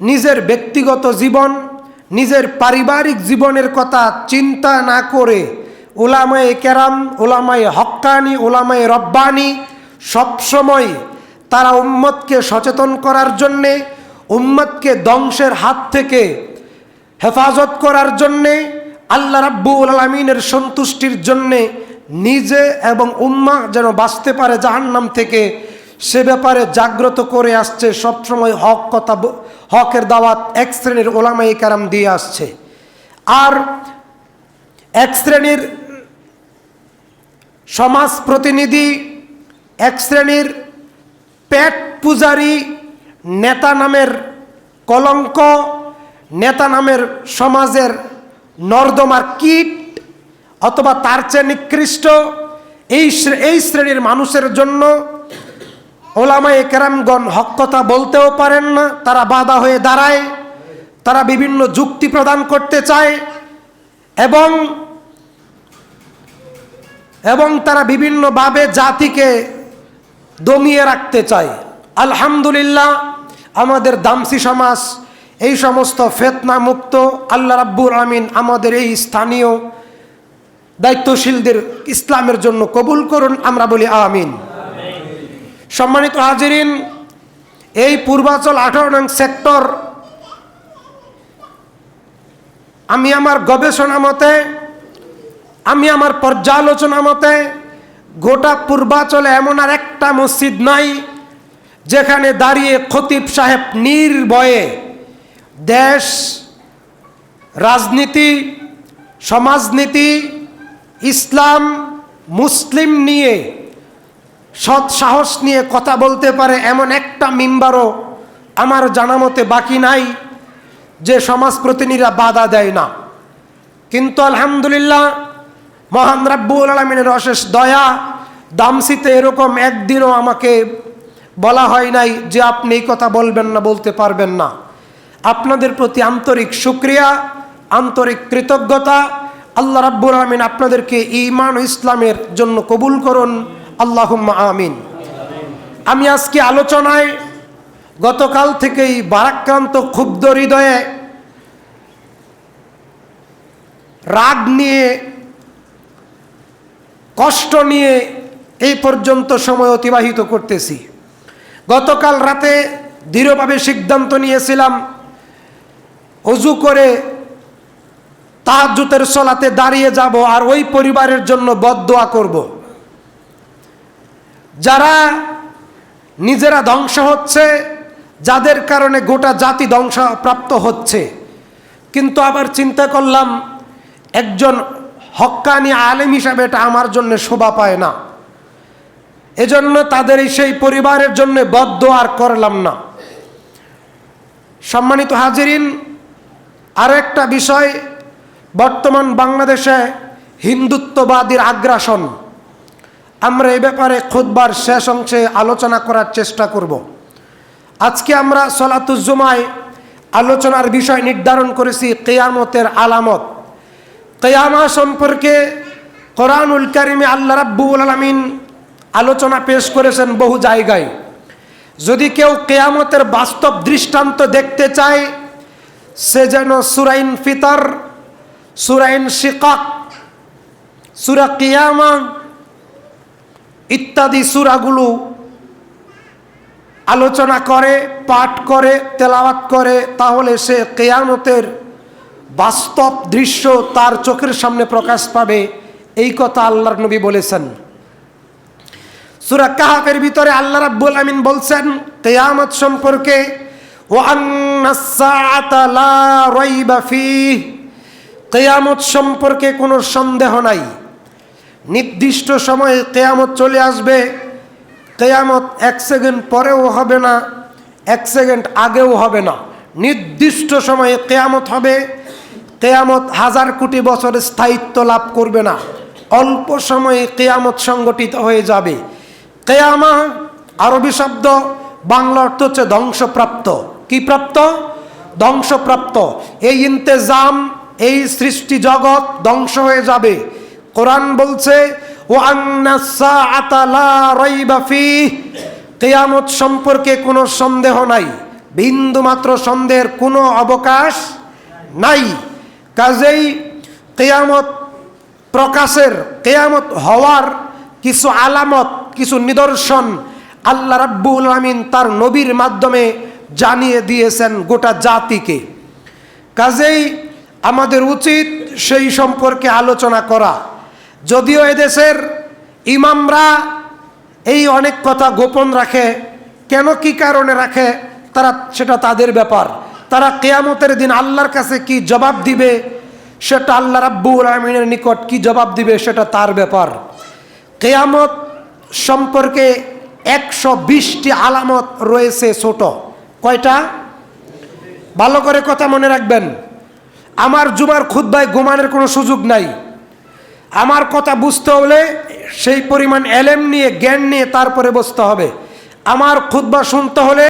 নিজের ব্যক্তিগত জীবন, নিজের পারিবারিক জীবনের কথা চিন্তা না করে ওলামায়ে কেরাম, ওলামায়ে হক্কানি ওলামায়ে রব্বানি সবসময় তারা উম্মতকে সচেতন করার জন্যে, উম্মতকে ধ্বংসের হাত থেকে হেফাজত করার জন্যে, আল্লাহ রাব্বুল আলমিনের সন্তুষ্টির জন্যে নিজে এবং উম্মা যেন বাঁচতে পারে জাহান্নাম থেকে সে ব্যাপারে জাগ্রত করে আসছে সবসময় হক কথা হকের দাওয়াত এক শ্রেণির ওলামাই কারাম দিয়ে আসছে। আর এক শ্রেণির সমাজ প্রতিনিধি, এক শ্রেণির পেট পূজারী নেতা নামের কলঙ্ক, নেতা নামের সমাজের নর্দমার কীট অথবা তার চেয়ে নিকৃষ্ট, এই এই শ্রেণির মানুষের জন্য ওলামায়ে কেরামগণ হক কথা বলতেও পারেন না, তারা বাধা হয়ে দাঁড়ায়, তারা বিভিন্ন যুক্তি প্রদান করতে চায় এবং এবং তারা বিভিন্নভাবে জাতিকে দমিয়ে রাখতে চায়। আলহামদুলিল্লাহ, আমাদের দামসি সমাজ এই সমস্ত ফেতনা মুক্ত আল্লাহ রাব্বুর আমিন আমাদের এই স্থানীয় দায়িত্বশীলদের ইসলামের জন্য কবুল করুন, আমরা বলি আমিন। সম্মানিত হাজিরিন, এই পূর্বাচল আঠারো নং সেক্টর, আমি আমার গবেষণা মতে, আমি আমার পর্যালোচনা মতে, গোটা পূর্বাচলে এমন আর একটা মসজিদ নাই, যেখানে দাঁড়িয়ে খতিব সাহেব নির্ভয়ে দেশ, রাজনীতি, সমাজনীতি, ইসলাম, মুসলিম নিয়ে সৎ সাহস নিয়ে কথা বলতে পারে এমন একটা মিম্বারও আমার জানা মতে বাকি নাই যে সমাজ প্রতিনিধিরা বাধা দেয় না। কিন্তু আলহামদুলিল্লাহ মহান রাব্বুল আলমিনের অশেষ দয়া, দামসিতে এরকম একদিনও আমাকে বলা হয় নাই যে আপনি এই কথা বলবেন না, বলতে পারবেন না। আপনাদের প্রতি আন্তরিক সুক্রিয়া আন্তরিক কৃতজ্ঞতা। আল্লাহ রাব্বুল আলমিন আপনাদেরকে ইমান ইসলামের জন্য কবুল করুন। আল্লাহ আমিন। আমি আজকে আলোচনায় গতকাল থেকেই বারাক্রান্ত ক্ষুব্ধ হৃদয়ে রাগ নিয়ে, কষ্ট নিয়ে এই পর্যন্ত সময় অতিবাহিত করতেছি। গতকাল রাতে দৃঢ়ভাবে সিদ্ধান্ত নিয়েছিলাম অজু করে তাহাজুতের সলাতে দাঁড়িয়ে যাব আর ওই পরিবারের জন্য বদদোয়া করব। যারা নিজেরা ধ্বংস হচ্ছে, যাদের কারণে গোটা জাতি ধ্বংসপ্রাপ্ত হচ্ছে। কিন্তু আবার চিন্তা করলাম, একজন হক্কানি আলেম হিসাবে এটা আমার জন্য শোভা পায় না। এজন্য তাদের সেই পরিবারের জন্য বদ্ধ আর করলাম না। সম্মানিত হাজিরিন আরও একটা বিষয়, বর্তমান বাংলাদেশে হিন্দুত্ববাদীর আগ্রাসন। আমরা এ ব্যাপারে খুদবার শেষ অংশে আলোচনা করার চেষ্টা করব। আজকে আমরা সলাতুজ্জুমায় আলোচনার বিষয় নির্ধারণ করেছি কেয়ামতের আলামত। কেয়ামা সম্পর্কে কোরআনুল কারিমে আল্লাহ রাব্বুল আলমিন আলোচনা পেশ করেছেন বহু জায়গায়। যদি কেউ কেয়ামতের বাস্তব দৃষ্টান্ত দেখতে চায়, সে যেন সুরাইন ফিতর সুরাইন শিকাক, সুরা কিয়ামা ইত্যাদি সুরাগুলো আলোচনা করে, পাঠ করে, তেলাওয়াত করে, তাহলে সে কেয়ামতের বাস্তব দৃশ্য তার চোখের সামনে প্রকাশ পাবে। এই কথা আল্লাহর নবী বলেছেন। সুরা কাহাফের ভিতরে আল্লাহ রাব্বুল আমিন বলছেন, কেয়ামত সম্পর্কে কেয়ামত সম্পর্কে কোনো সন্দেহ নাই। নির্দিষ্ট সময়ে কেয়ামত চলে আসবে। কেয়ামত এক সেকেন্ড পরেও হবে না, এক সেকেন্ড আগেও হবে না। নির্দিষ্ট সময়ে কেয়ামত হবে। কেয়ামত হাজার কোটি বছরের স্থায়িত্ব লাভ করবে না। অল্প সময়ে কেয়ামত সংগঠিত হয়ে যাবে। কেয়ামা, আরবি শব্দ, বাংলা অর্থ হচ্ছে ধ্বংসপ্রাপ্ত। কি প্রাপ্ত? ধ্বংসপ্রাপ্ত। এই ইন্তেজাম, এই সৃষ্টি জগৎ ধ্বংস হয়ে যাবে। কোরআন বলছে কেয়ামত সম্পর্কে কোনো সন্দেহ নাই বিন্দুমাত্র সন্দেহের কোনো অবকাশ নাই। কাজেই কেয়ামত প্রকাশের, কেয়ামত হওয়ার কিছু আলামত, কিছু নিদর্শন আল্লাহ রাব্বুল আমিন তার নবীর মাধ্যমে জানিয়ে দিয়েছেন গোটা জাতিকে। কাজেই আমাদের উচিত সেই সম্পর্কে আলোচনা করা। যদিও এদেশের ইমামরা এই অনেক কথা গোপন রাখে, কেন কি কারণে রাখে, তারা, সেটা তাদের ব্যাপার। তারা কেয়ামতের দিন আল্লাহর কাছে কি জবাব দিবে, সেটা আল্লাহ রাব্বুল আলমিনের নিকট কি জবাব দিবে, সেটা তার ব্যাপার। কেয়ামত সম্পর্কে একশো বিশটি আলামত রয়েছে ছোট। কয়টা? ভালো করে কথা মনে রাখবেন। আমার জুমার খুদ্ায় ঘুমানোর কোনো সুযোগ নাই। আমার কথা বুঝতে হলে সেই পরিমাণ এলেম নিয়ে, জ্ঞান নিয়ে তারপরে বসতে হবে। আমার খুদ্া শুনতে হলে